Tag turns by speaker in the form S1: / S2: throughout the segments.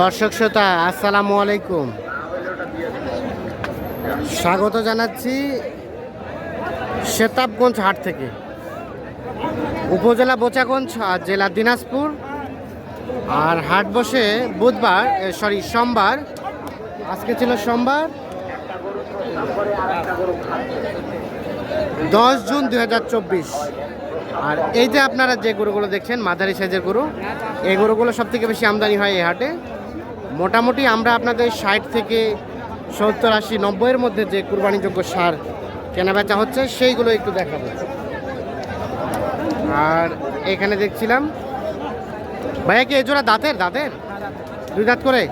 S1: দর্শক শ্রোতা, আসসালামু আলাইকুম। স্বাগত জানাচ্ছি সেতাবগঞ্জ হাট থেকে। উপজেলা বোচাগঞ্জ জেলা দিনাজপুর। আর হাট বসে বুধবার সরি, সোমবার। আজকে ছিল সোমবার। দশ জুন দু হাজার চব্বিশ। আর এই যে আপনারা যে গরুগুলো দেখছেন, মাঝারি সাইজের গরু, এই গরুগুলো সব থেকে বেশি আমদানি হয় এই হাটে। মোটামুটি আমরা আপনাদের ষাট থেকে সত্তর, আশি, নব্বইয়ের মধ্যে যে কুরবানিযোগ্য সার কেনাবেচা হচ্ছে, সেইগুলো একটু দেখাবো। আর এখানে দেখছিলাম, ভাইয়া কি এই জোড়া দাঁতের? দাঁতের? দুই দাঁত করে?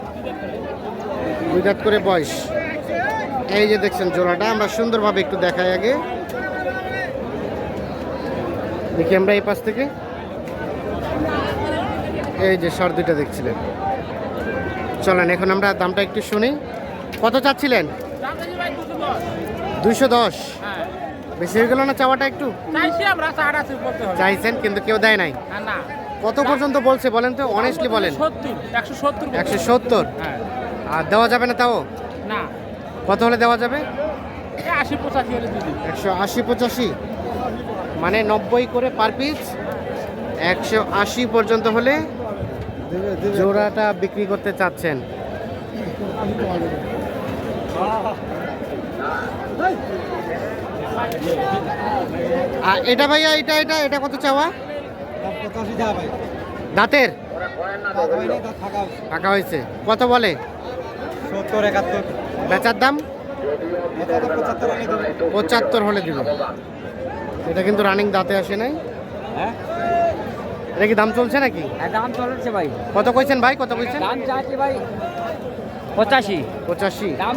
S1: দুই দাঁত করে বয়স। এই যে দেখছেন জোড়াটা, আমরা সুন্দরভাবে একটু দেখাই আগে। দেখি আমরা এই পাশ থেকে। এই যে সর দুইটা দেখছিলেন। চলেন এখন আমরা দামটা একটু শুনি। কত চাচ্ছিলেন? দুইশো দশ। বেশি হয়ে গেল না চাওয়াটা একটু? চাইছেন কিন্তু কেউ দেয় নাই। কত পর্যন্ত বলছে বলেন তো? অনেস্টলি বলেন।
S2: একশো সত্তর হ্যাঁ।
S1: আর দেওয়া যাবে না তাও?
S2: না।
S1: কত হলে দেওয়া যাবে? একশো আশি পঁচাশি। মানে নব্বই করে পার পিস একশো আশি পর্যন্ত হলে জোড়াটা বিক্রি করতে চাচ্ছেন। এটা ভাইয়া এটা এটা এটা কত চাওয়া? দাঁতের? ফাঁকা হয়েছে। কত বলে?
S3: সত্তর একাত্তর।
S1: বেচার দাম?
S3: পঁচাত্তর হলে দেবো।
S1: পঁচাত্তর হলে দিব। এটা কিন্তু রানিং দাঁতে আসে নাই।
S3: হ্যাঁ?
S1: এটা কি দাম চলছে নাকি?
S3: দাম চলছে ভাই।
S1: কত কইছেন ভাই কত কইছেন?
S3: দাম চাচ্ছি ভাই পঁচাশি।
S1: পঁচাশি।
S3: দাম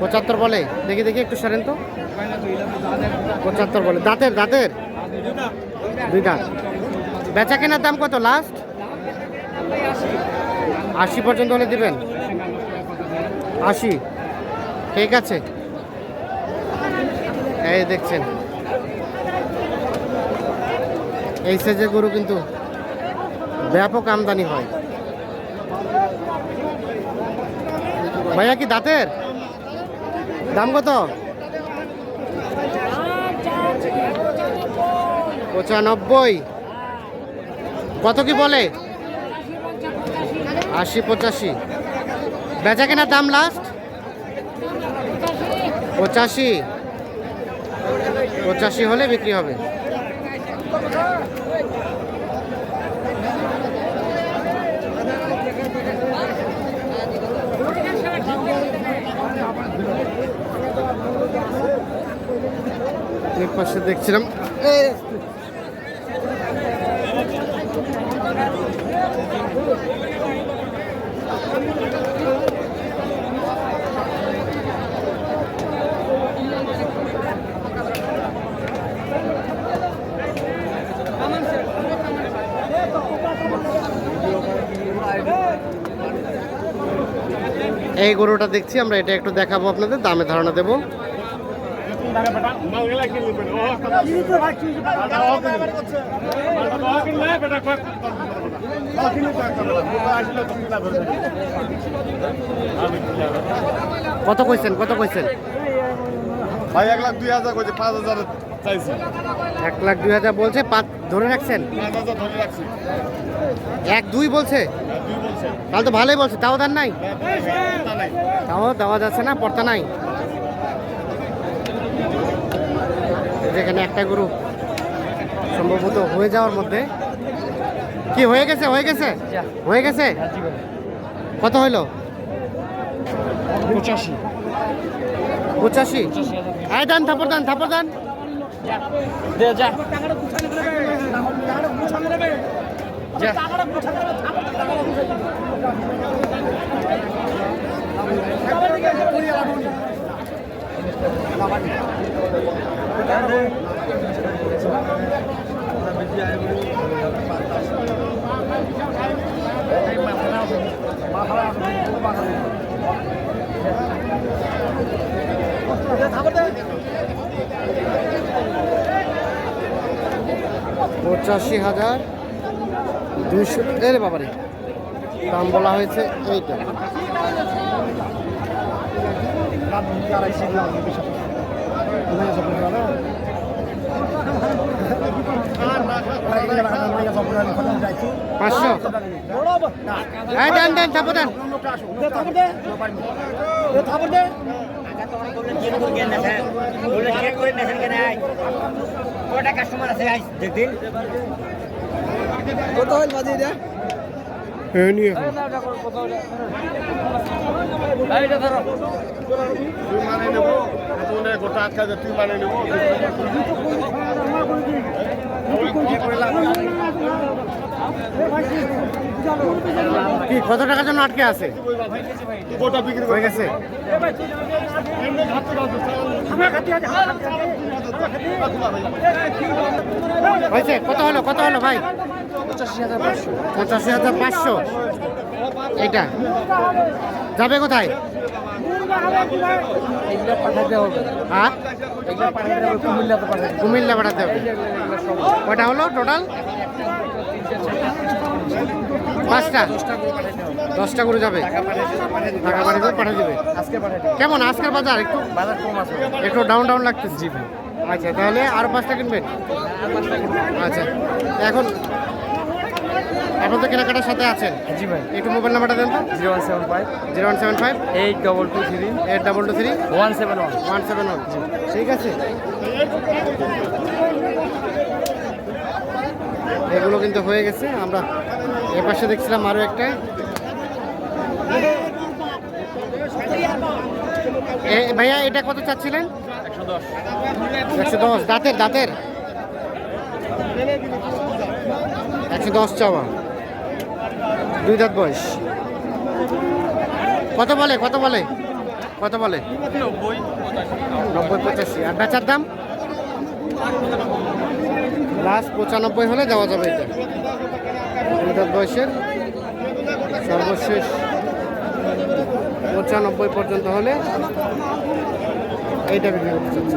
S3: পঁচাত্তর?
S1: বলে? দেখি দেখি একটু সারেন তো। পঁচাত্তর বলে। দাঁতের দাঁতের? দুই দাঁত। বেচা কেনার দাম কত লাস্ট আশি পর্যন্ত হলে দিবেন। আশি। ঠিক আছে। এই দেখছেন। এই সাইজের গরু কিন্তু ব্যাপক আমদানি হয়। ভাইয়া কি দাঁতের? দাম কত? পঁচানব্বই। কত কি বলে? আশি পঁচাশি। বেচা কেনার দাম লাস্ট পঁচাশি। পঁচাশি হলে বিক্রি হবে। এই পাশে দেখছিলাম এই, গরুটা দেখছি আমরা এটা একটু দেখাবো আপনাদের দামে ধারণা দেবো। কত কইছেন কত কইছেন?
S4: ভাই এক লাখ দুই হাজার করছে পাঁচ হাজার চাইছি।
S1: এক লাখ দুই হাজার বলছে পাঁচ ধরে রাখছেন?
S4: ধরে রাখছি।
S1: এক দুই বলছে?
S4: দুই বলছে।
S1: তাহলে তো ভালোই বলছে তাও দান নাই? তাও দেওয়া যাচ্ছে না পড়তা নাই। যেখানে একটা গরু সম্ভবত হয়ে যাওয়ার মধ্যে। কি হয়ে গেছে হয়ে গেছে? হয়ে গেছে? কত হইল?
S3: পঁচাশি।
S1: পঁচাশি? আয় দান থাপড় দান থাপড় দান।
S3: দে যা। যা।
S1: পঁচাশি হাজার দুইশো এর বাবারে। দাম বলা হয়েছে এইটা। পাঁচশো। এই দেন দেন চাপো দেন।
S3: কত হইল বাজি রে
S1: হ্যাঁ নিয়ে।
S3: এইটা ধরো
S4: তুই মানে নেব তুই গোটা আটকা দে তুই মানে নেব
S1: কি কত টাকার জন্য আটকে আছে? হয়ে গেছে? হয়েছে? কত হলো কত হলো ভাই? পঁচাশি হাজার পাঁচশো। এইটা। যাবে কোথায়? হ্যাঁ? কুমিল্লা পাঠাতে হবে। কটা হলো টোটাল পাঁচটা? দশটা করে যাবে? টাকা পাঠিয়ে পাঠিয়ে দেবে।
S3: আজকে
S1: কেমন? আজকের বাজার একটু?
S3: বাজার কম আছে।
S1: একটু ডাউন ডাউন লাগতেছে। জি আচ্ছা তাহলে আরও পাঁচটা কিনবেন আচ্ছা এখন এখন তো কেনাকাটার সাথে আছেন?
S3: জি ভাই।
S1: একটু মোবাইল নাম্বারটা দেন তো।
S3: Zero one seven five.
S1: Zero one seven five.
S3: Eight double two three.
S1: Eight double two three.
S3: One seven one.
S1: One seven one. ঠিক আছে। এগুলো কিন্তু হয়ে গেছে। আমরা এ পাশে দেখছিলাম আরও একটা। ভাইয়া এটা কত চাচ্ছিলেন? একশো দশ। দাঁতের দাঁতের। একশো দশ চাওয়া। দুই দাঁত বয়স। কত বলে কত বলে? কত বলে? নব্বই পঁচাশি। আর বেচার দাম? লাস্ট পঁচানব্বই হলে দেওয়া যাবে এটা। অমিতাভ বয়সের সর্বশেষ পঁচানব্বই পর্যন্ত হলে এইটা বিক্রি করতে চাচ্ছি।